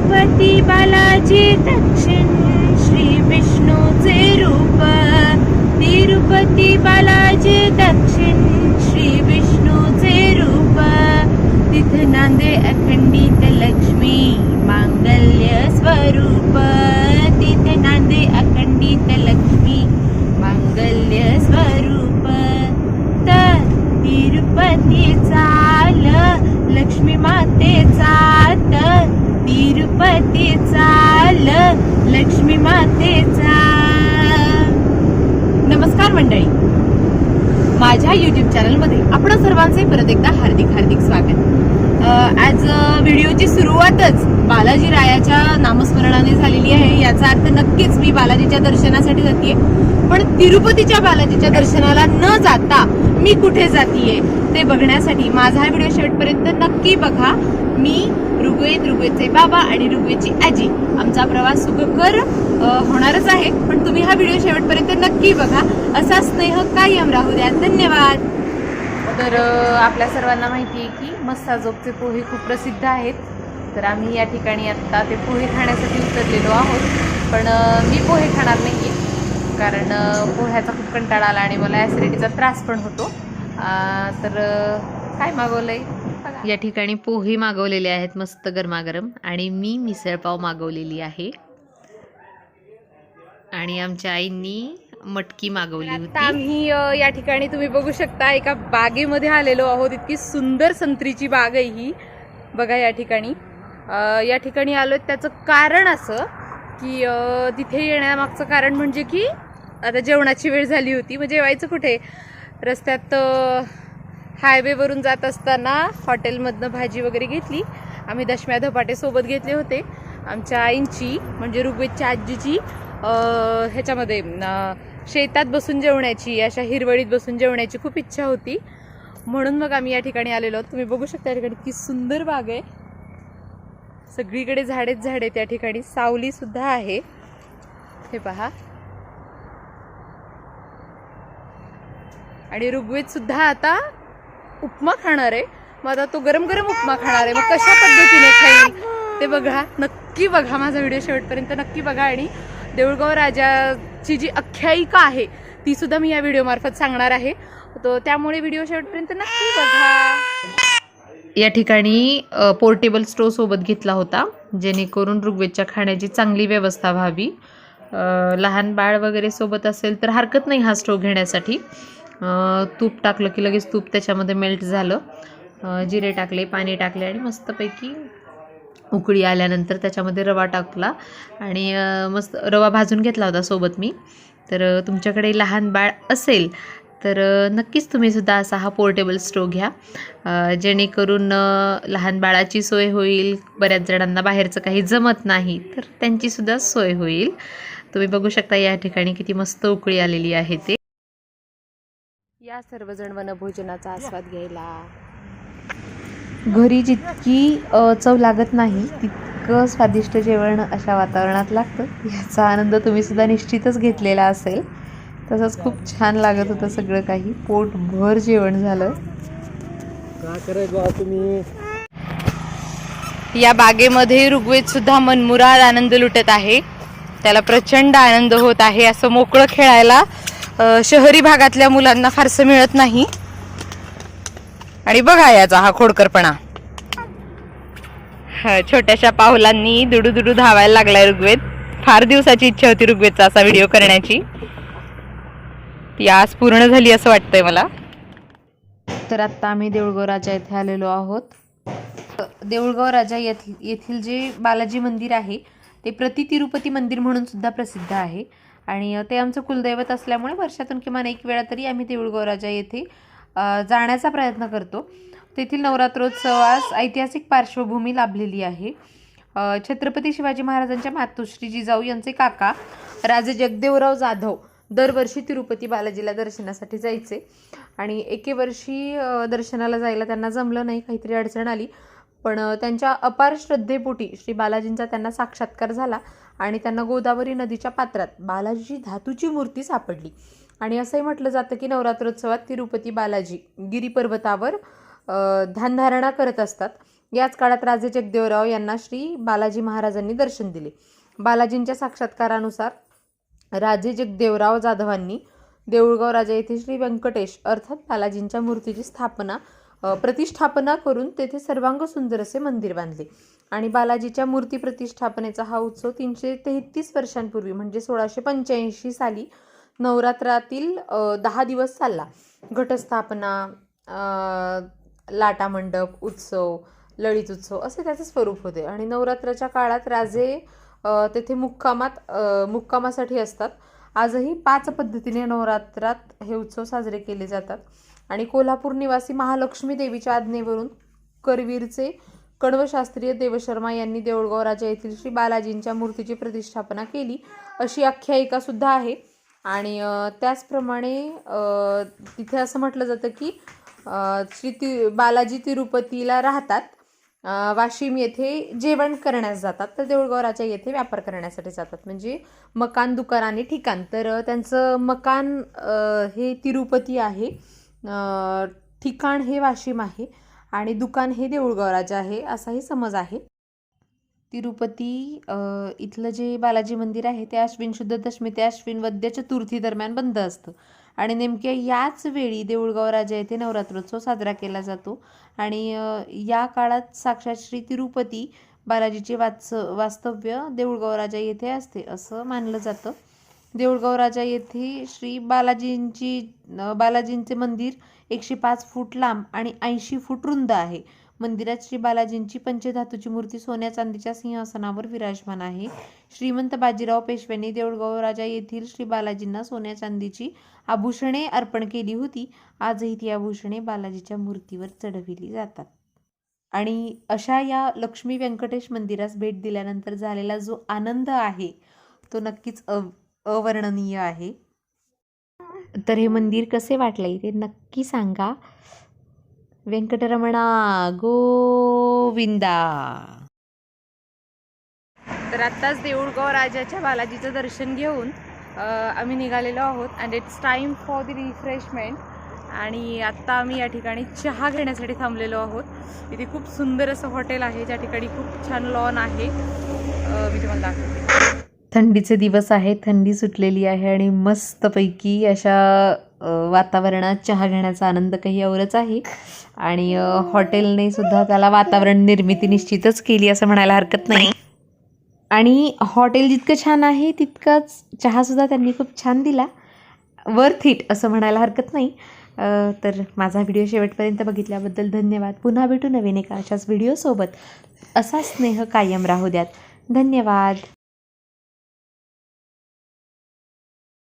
तिरुपती बालाजी दक्षिण श्री विष्णूचे रूप तिरुपती बालाजी दक्षिण श्री विष्णूचे रूप तिथ नांदे अखंडित लक्ष्मी मांगल्य स्वरूप तिथे नांदे अखंडित लक्ष्मी मांगल्य स्वरूप तर तिरुपती चाल लक्ष्मी मातेचा तर तिरुपतीचा ल लक्ष्मी मातेचा. नमस्कार मंडळी. माझ्या युट्यूब चॅनलमध्ये आपण सर्वांचे परत एकदा हार्दिक हार्दिक स्वागत. ॲज आज अ, व्हिडिओची सुरुवातच बालाजी रायाच्या नामस्मरणाने झालेली आहे. याचा अर्थ नक्कीच मी बालाजीच्या दर्शनासाठी जातीये. पण तिरुपतीच्या बालाजीच्या दर्शनाला न जाता मी कुठे जातीये ते बघण्यासाठी माझा हा व्हिडिओ शेवटपर्यंत नक्की बघा. मी ऋग्वेद ऋग्वेदचे बाबा आणि ऋग्वेदची आजी. आमचा प्रवास सुखकर होणारच आहे. पण तुम्ही हा व्हिडिओ शेवटपर्यंत नक्की बघा. असा स्नेह कायम राहू द्या. धन्यवाद. तर आपल्या सर्वांना माहिती आहे की मस्साजोगचे पोहे खूप प्रसिद्ध आहेत. तर आम्ही या ठिकाणी आत्ता ते पोहे खाण्यासाठी उतरलेलो आहोत. पण मी पोहे खाणार नाही कारण पोह्याचा खूप कंटाळा आला आणि मला ॲसिडिटीचा त्रास पण होतो. तर काय मागवलं आहे या ठिकाणी पोहे मागवलेले आहेत मस्त गरमागरम. आणि मी मिसळपाव मागवलेली आहे. आणि आमच्या आईंनी मटकी मागवली होती. आम्ही या ठिकाणी तुम्ही बघू शकता एका बागेमध्ये आलेलो आहोत. इतकी सुंदर संत्रीची बाग आहे ही. बघा या ठिकाणी. या ठिकाणी आलो त्याचं कारण असं की तिथे येण्यामागचं कारण म्हणजे की आता जेवणाची वेळ झाली होती. मग जेवायचं कुठे? रस्त्यात हायवेवरून जात असताना हॉटेलमधनं भाजी वगैरे घेतली. आम्ही दशम्या धपाटे सोबत घेतले होते. आमच्या आईंची म्हणजे ऋग्वेदच्या आजीची ह्याच्यामध्ये शेतात बसून जेवण्याची अशा हिरवळीत बसून जेवण्याची खूप इच्छा होती. म्हणून मग आम्ही या ठिकाणी आलेलो आहोत. तुम्ही बघू शकता या ठिकाणी किती सुंदर बाग आहे. सगळीकडे झाडेच झाडे त्या ठिकाणी. सावली सुद्धा आहे. हे पहा. आणि ऋग्वेद सुद्धा आता उपमा खाणार आहे. मग आता तो गरम गरम उपमा खाणार आहे. मग कशा पद्धतीने खाईल ते बघा. नक्की बघा माझा व्हिडिओ शेवटपर्यंत नक्की बघा. आणि देऊळगाव राजाची जी आख्यायिका आहे ती सुद्धा मी या व्हिडिओमार्फत सांगणार आहे. तर त्यामुळे व्हिडिओ शेवटपर्यंत नक्की बघा. या ठिकाणी पोर्टेबल स्टोव सोबत घेतला होता जेणेकरून ऋग्वेदच्या खाण्याची चांगली व्यवस्था व्हावी. लहान बाळ वगैरे सोबत असेल तर हरकत नाही हा स्टोव घेण्यासाठी. तूप टाकलं की लगेच तूप त्याच्यामध्ये मेल्ट झालं. जिरे टाकले पाणी टाकले आणि मस्तपैकी उकळी आल्यानंतर त्याच्यामध्ये रवा टाकला. आणि मस्त रवा भाजून घेतला होता सोबत मी. तर तुमच्याकडे लहान बाळ असेल तर नक्कीच तुम्हीसुद्धा असा हा पोर्टेबल स्टो घ्या. जेणेकरून लहान बाळाची सोय होईल. बऱ्याच जणांना बाहेरचं काही जमत नाही तर त्यांचीसुद्धा सोय होईल. तुम्ही बघू शकता या ठिकाणी किती मस्त उकळी आलेली आहे ते. या सर्वजण वनभोजनाचा आस्वाद घ्यायला. घरी जितकी अ, चव लागत नाही तितकं स्वादिष्ट जेवण अशा वातावरणात लागतं. याचा आनंद तुम्ही सुद्धा निश्चितच घेतलेला असेल. तसंच खूप छान लागत होतं सगळं काही. पोटभर जेवण झालं. काय करायचं बा तुम्ही? या बागेमध्ये ऋग्वेद सुद्धा मनमुराद आनंद लुटत आहे. त्याला प्रचंड आनंद होत आहे असं मोकळं खेळायला शहरी भागातल्या मुलांना फारसं मिळत नाही. आणि बघा याचा हा खोडकरपणा. हा, छोट्याशा पावलांनी दुडू दुडू धावायला लागलाय ऋग्वेद. फार दिवसाची इच्छा होती ऋग्वेदचा असा व्हिडिओ करण्याची. ती आज पूर्ण झाली असं वाटतंय मला. तर आत्ता आम्ही देऊळगाव राजा येथे आलेलो आहोत. देऊळगाव राजा येथ येथील जे बालाजी मंदिर आहे ते प्रति तिरुपती मंदिर म्हणून सुद्धा प्रसिद्ध आहे. आणि ते आमचं कुलदैवत असल्यामुळे वर्षातून किमान एक वेळा तरी आम्ही देऊळगाव राजा येथे जाण्याचा प्रयत्न करतो. तेथील नवरात्रोत्सवास ऐतिहासिक पार्श्वभूमी लाभलेली आहे. छत्रपती शिवाजी महाराजांच्या मातोश्री जिजाऊ यांचे काका राजे जगदेवराव जाधव दरवर्षी तिरुपती बालाजीला दर्शनासाठी जायचे. आणि एके वर्षी दर्शनाला जायला त्यांना जमलं नाही काहीतरी अडचण आली. पण त्यांच्या अपार श्रद्धेपोटी श्री बालाजींचा त्यांना साक्षात्कार झाला आणि त्यांना गोदावरी नदीच्या पात्रात बालाजीची धातूची मूर्ती सापडली. आणि असंही म्हटलं जातं की नवरात्रोत्सवात तिरुपती बालाजी गिरी पर्वतावर ध्यानधारणा करत असतात. याच काळात राजे जगदेवराव यांना श्री बालाजी महाराजांनी दर्शन दिले. बालाजींच्या साक्षात्कारानुसार राजे जगदेवराव जाधवांनी देऊळगाव राजा येथे श्री व्यंकटेश अर्थात बालाजींच्या मूर्तीची स्थापना प्रतिष्ठापना करून तेथे सर्वांग सुंदर असे मंदिर बांधले. आणि बालाजीच्या मूर्ती प्रतिष्ठापनेचा हा उत्सव तीनशे तेहतीस वर्षांपूर्वी म्हणजे सोळाशे पंच्याऐंशी साली नवरात्रातील दहा दिवस चालला. घटस्थापना लाटा मंडप उत्सव लळित उत्सव असे त्याचे स्वरूप होते. आणि नवरात्राच्या काळात राजे तेथे मुक्कामात मुक्कामासाठी असतात. आजही पाच पद्धतीने नवरात्रात हे उत्सव साजरे केले जातात. आणि कोल्हापूर निवासी महालक्ष्मी देवीच्या आज्ञेवरून करवीरचे कण्वशास्त्रीय देवशर्मा यांनी देऊळगाव राजा येथील श्री बालाजींच्या मूर्तीची प्रतिष्ठापना केली. अशी आख्यायिका सुद्धा आहे. आणि त्याचप्रमाणे तिथे असं म्हटलं जातं की श्री ति बालाजी तिरुपतीला राहतात. वाशिम येथे जेवण करण्यास जातात. तर देऊळगाव राजा येथे व्यापार करण्यासाठी जातात. म्हणजे मकान दुकान आणि ठिकाण. तर त्यांचं मकान हे तिरुपती आहे. ठिकाण हे वाशिम आहे आणि दुकान हे देऊळगाव राजा आहे असाही समज आहे. तिरुपती इथलं जे बालाजी मंदिर आहे ते अश्विन शुद्ध दशमी ते अश्विन वद्य चतुर्थी दरम्यान बंद असतं. आणि नेमक्या याच वेळी देऊळगाव राजा येथे नवरात्रोत्सव साजरा केला जातो. आणि या काळात साक्षात श्री तिरुपती बालाजीचे वाच वास्तव्य देऊळगाव राजा येथे असते असं मानलं जातं. देऊळगाव राजा येथे श्री बालाजींची बालाजींचे मंदिर एकशे पाच फूट लांब आणि ऐंशी फूट रुंद आहे. मंदिरात श्री बालाजींची पंचधातूची मूर्ती सोन्या चांदीच्या सिंहासनावर विराजमान आहे. श्रीमंत बाजीराव पेशव्यांनी देऊळगाव राजा येथील श्री बालाजींना सोन्या चांदीची आभूषणे अर्पण केली होती. आजही ती आभूषणे बालाजीच्या मूर्तीवर चढविली जातात. आणि अशा या लक्ष्मी व्यंकटेश मंदिरास भेट दिल्यानंतर झालेला जो आनंद आहे तो नक्कीच अवर्णनीय आहे. तर हे मंदिर कसे वाटले ते नक्की सांगा. व्यंकटरमणा गोविंदा. तर आत्ताच देऊळगाव राजाच्या बालाजीचं दर्शन घेऊन अ, आम्ही निघालेलो आहोत and it's time for the refreshment आणि आत्ता आम्ही या ठिकाणी चहा घेण्यासाठी थांबलेलो आहोत. इथे खूप सुंदर असं हॉटेल आहे ज्या ठिकाणी खूप छान लॉन आहे. मी तुम्हाला दाखवते. थंडीचे दिवस आहे थंडी सुटलेली आहे आणि मस्तपैकी अशा वातावरणात चहा घेण्याचा आनंद काही औरच आहे. आणि हॉटेलने सुद्धा त्याला वातावरण निर्मिती निश्चितच केली असं म्हणायला हरकत नाही. आणि हॉटेल जितकं छान आहे तितकाच चहासुद्धा त्यांनी खूप छान दिला. वर्थ इट असं म्हणायला हरकत नाही. तर माझा व्हिडिओ शेवटपर्यंत बघितल्याबद्दल धन्यवाद. पुन्हा भेटू नवीन एका अशाच व्हिडिओसोबत. असा स्नेह कायम राहू द्यात. धन्यवाद.